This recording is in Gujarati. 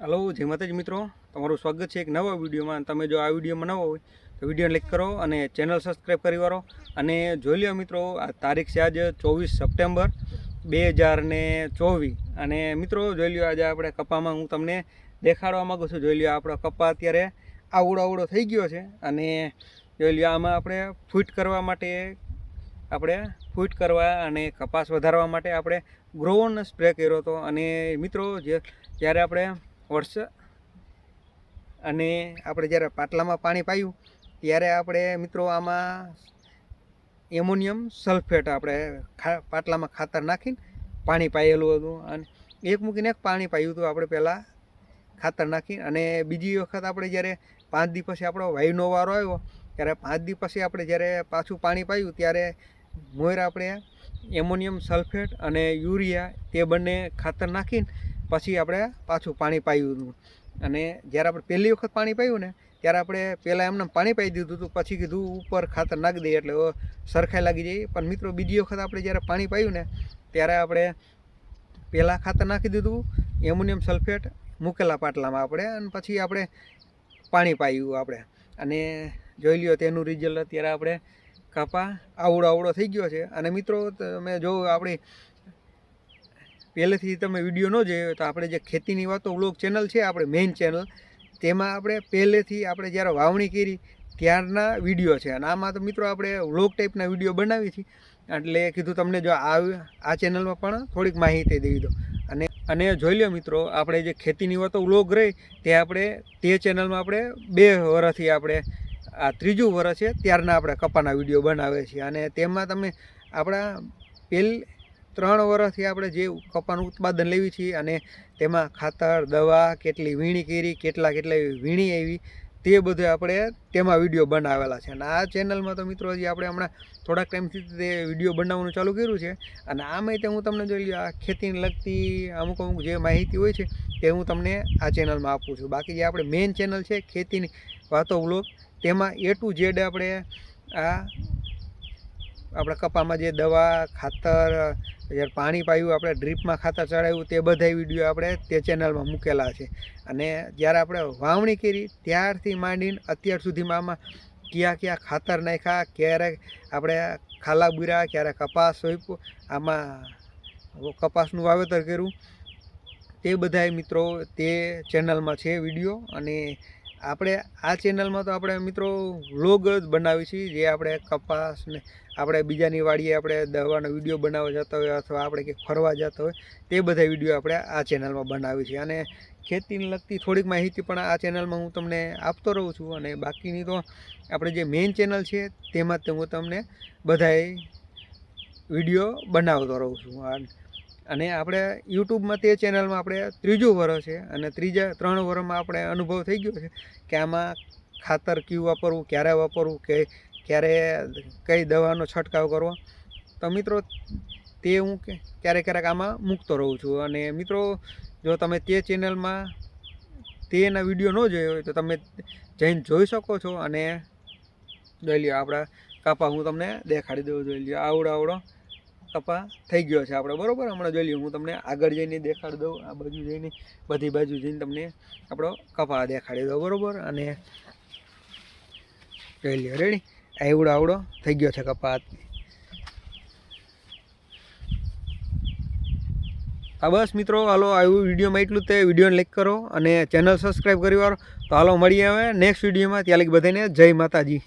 હલો, જય માતાજી મિત્રો. તમારું સ્વાગત છે એક નવા વિડીયોમાં. તમે જો આ વિડીયોમાં નવા હોય, તો વીડિયો લાઈક કરો અને ચેનલ સબસ્ક્રાઈબ કરી વાળો. અને જોઈ લ્યો મિત્રો, આ તારીખ છે આજે ચોવીસ સપ્ટેમ્બર બે હજાર ને ચોવીસ. અને મિત્રો, જોઈ લ્યો આજે આપણે કપામાં હું તમને દેખાડવા માગું છું. જોઈ લ્યો, આપણો કપા અત્યારે આવડો આવડો થઈ ગયો છે. અને જોઈ લ્યો, આમાં આપણે ફૂટ કરવા માટે આપણે ફૂટ કરવા અને કપાસ વધારવા માટે આપણે ગ્રોન સ્પ્રે કર્યો હતો. અને મિત્રો, જે જ્યારે આપણે વર્ષ. અને આપણે જ્યારે પાટલામાં પાણી પાયું, ત્યારે આપણે મિત્રો આમાં એમોનિયમ સલ્ફેટ આપણે પાટલામાં ખાતર નાખીને પાણી પાયેલું હતું. અને એક મૂકીને એક પાણી પાયું હતું આપણે પહેલાં ખાતર નાખી અને બીજી વખત આપણે જ્યારે પાંચ દી પછી આપણો વાયુનો વારો આવ્યો, ત્યારે પાંચ દી પછી આપણે જ્યારે પાછું પાણી પાયું, ત્યારે મોર આપણે એમોનિયમ સલ્ફેટ અને યુરિયા તે બંને ખાતર નાખીને પછી આપણે પાછું પાણી પાયું અને જ્યારે આપણે પહેલી વખત પાણી પાયું ને, ત્યારે આપણે પહેલાં એમને પાણી પાઈ દીધું હતું, પછી કીધું ઉપર ખાતર નાખી દઈએ એટલે સરખાઈ લાગી જાય. પણ મિત્રો, બીજી વખત આપણે જ્યારે પાણી પાયું ને, ત્યારે આપણે પહેલાં ખાતર નાખી દીધું, એમોનિયમ સલ્ફેટ મૂકેલા પાટલામાં આપણે, અને પછી આપણે પાણી પાયું આપણે. અને જોઈ લ્યો, તેનું રિઝલ્ટ અત્યારે આપણે કપા આવડો આવડો થઈ ગયો છે. અને મિત્રો, તમે જો આપણી પહેલેથી તમે વીડિયો ન જોયો તો આપણે જે ખેતીની વાતો વ્લોગ ચેનલ છે, આપણે મેઇન ચેનલ તેમાં આપણે પહેલેથી આપણે જ્યારે વાવણી કરી ત્યારના વીડિયો છે. અને આમાં તો મિત્રો આપણે વ્લોગ ટાઈપના વીડિયો બનાવી છે. એટલે કીધું તમને જો આ આ ચેનલમાં પણ થોડીક માહિતી દેવી દો. અને અને જોઈ લો મિત્રો, આપણે જે ખેતીની વાતો વ્લોગ રહી, તે આપણે, તે ચેનલમાં આપણે બે વર્ષથી આપણે, આ ત્રીજું વર્ષ છે, ત્યારના આપણે કપાના વીડિયો બનાવે છીએ અને તેમાં તમે આપણા પેલ ત્રણ વર્ષથી આપણે જે કપાનું ઉત્પાદન લેવી છીએ અને તેમાં ખાતર, દવા, કેટલી વીણી કરી, કેટલા કેટલા વીણી આવી, તે બધું આપણે તેમાં વીડિયો બનાવેલા છે. અને આ ચેનલમાં તો મિત્રો હજી આપણે હમણાં થોડાક ટાઈમથી તે વીડિયો બનાવવાનું ચાલુ કર્યું છે. અને આમાં તે હું તમને જોઈ લઉં આ ખેતીને લગતી અમુક અમુક જે માહિતી હોય છે, તે હું તમને આ ચેનલમાં આપું છું. બાકી જે આપણે મેઇન ચેનલ છે ખેતીની વાતો બ્લોગ તેમાં એ ટુ ઝેડ આપણે આ આપણા કપામાં જે દવા, ખાતર, જ્યારે પાણી પાયું, આપણે ડ્રીપમાં ખાતર ચડાવ્યું, તે બધા વીડિયો આપણે તે ચેનલમાં મૂકેલા છે. અને જ્યારે આપણે વાવણી કરી, ત્યારથી માંડીને અત્યાર સુધીમાં આમાં કયા કયા ખાતર નાખ્યા, ક્યારે આપણે ખાલા બુરા ક્યારે કપાસ સોંપ્યું, આમાં કપાસનું વાવેતર કર્યું, તે બધાય મિત્રો તે ચેનલમાં છે વીડિયો. અને આપણે આ ચેનલમાં તો આપણે મિત્રો વ્લોગ જ બનાવી છીએ જે આપણે કપાસને આપણે બીજાની વાડીએ આપણે દવાનો વીડિયો બનાવવા જતા હોય અથવા આપણે કંઈક ફરવા જતા હોય, તે બધા વીડિયો આપણે આ ચેનલમાં બનાવી છીએ અને ખેતીને લગતી થોડીક માહિતી પણ આ ચેનલમાં હું તમને આપતો રહું છું અને બાકીની તો આપણે જે મેઇન ચેનલ છે, તેમાં હું તમને બધાય વીડિયો બનાવતો રહું છું. અને આપણે યુટ્યુબમાં તે ચેનલમાં આપણે ત્રીજું વર્ષ છે અને ત્રીજા ત્રણ વર્ષમાં આપણે અનુભવ થઈ ગયો છે કે આમાં ખાતર કયું વાપરવું, ક્યારે વાપરવું, કે ક્યારે કઈ દવાનો છંટકાવ કરવો. તો મિત્રો, તે હું કે ક્યારેક ક્યારેક આમાં મૂકતો રહું છું. અને મિત્રો, જો તમે તે ચેનલમાં તેના વીડિયો ન જોયો હોય તો તમે જઈને જોઈ શકો છો. અને જોઈ લ્યો, આપણા કાપા હું તમને દેખાડી દઉં, જોઈ લ્યો. આવડો આવડો. કપા થઈ ગયો છે આપણે. બરોબર? હમણાં જોઈ લઈએ હું તમને આગળ જઈને દેખાડી દઉં, આ બાજુ જઈને, બધી બાજુ જઈને તમને આપણો કપા દેખાડી દઉં, બરાબર? અને જોઈ લ્યો રેડી આવડો આવડો થઈ ગયો છે કપા હા, બસ મિત્રો, હાલો આવ્યું વિડીયોમાં એટલું તે. વિડીયોને લાઈક કરો અને ચેનલ સબસ્ક્રાઈબ કરી વાળો. તો હાલો, મળીએ હવે નેક્સ્ટ વિડીયોમાં. ત્યાં લગી બધાને જય માતાજી.